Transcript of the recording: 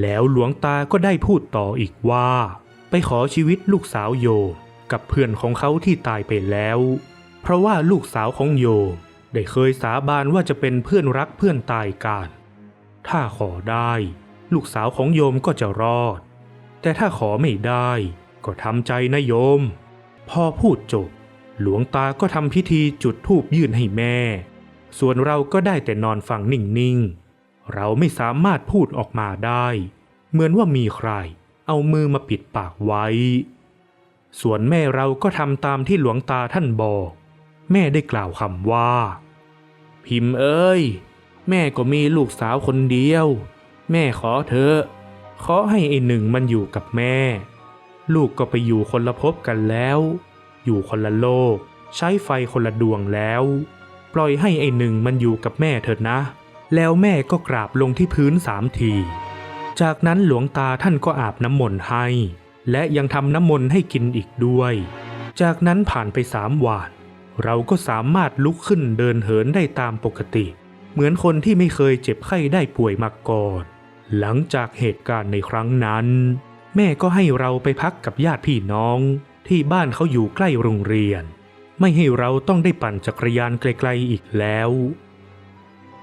แล้วหลวงตาก็ได้พูดต่ออีกว่า ไปขอชีวิตลูกสาวโยมกับเพื่อนของเขาที่ตายไปแล้ว เพราะว่าลูกสาวของโยมได้เคยสาบานว่าจะเป็นเพื่อนรักเพื่อนตายกัน ถ้าขอได้ ลูกสาวของโยมก็จะรอด แต่ถ้าขอไม่ได้ ก็ทำใจนะโยม พอพูดจบ หลวงตาก็ทำพิธีจุดธูปยื่นให้แม่ ส่วนเราก็ได้แต่นอนฟังนิ่งๆ เราไม่สามารถพูดออกมาได้ เหมือนว่ามีใคร เอามือมาปิดปากไว้ ส่วนแม่เราก็ทำตามที่หลวงตาท่านบอก แม่ได้กล่าวคำว่า พิมพ์เอ้ย แม่ก็มีลูกสาวคนเดียว แม่ขอเธอขอให้ไอหนึ่งมันอยู่กับแม่ ลูกก็ไปอยู่คนละภพกันแล้ว อยู่คนละโลก ใช้ไฟคนละดวงแล้ว ปล่อยให้ไอหนึ่งมันอยู่กับแม่เถิดนะ แล้วแม่ก็กราบลงที่พื้นสามที จากนั้นหลวงตาท่านก็อาบน้ำมนต์ให้ และยังทำน้ำมนต์ให้กินอีกด้วย จากนั้นผ่านไปสามวัน เราก็สามารถลุกขึ้นเดินเหินได้ตามปกติ เหมือนคนที่ไม่เคยเจ็บไข้ได้ป่วยมาก่อน หลังจากเหตุการณ์ในครั้งนั้น แม่ก็ให้เราไปพักกับญาติพี่น้อง ที่บ้านเขาอยู่ใกล้โรงเรียน ไม่ให้เราต้องได้ปั่นจักรยานไกลๆอีกแล้ว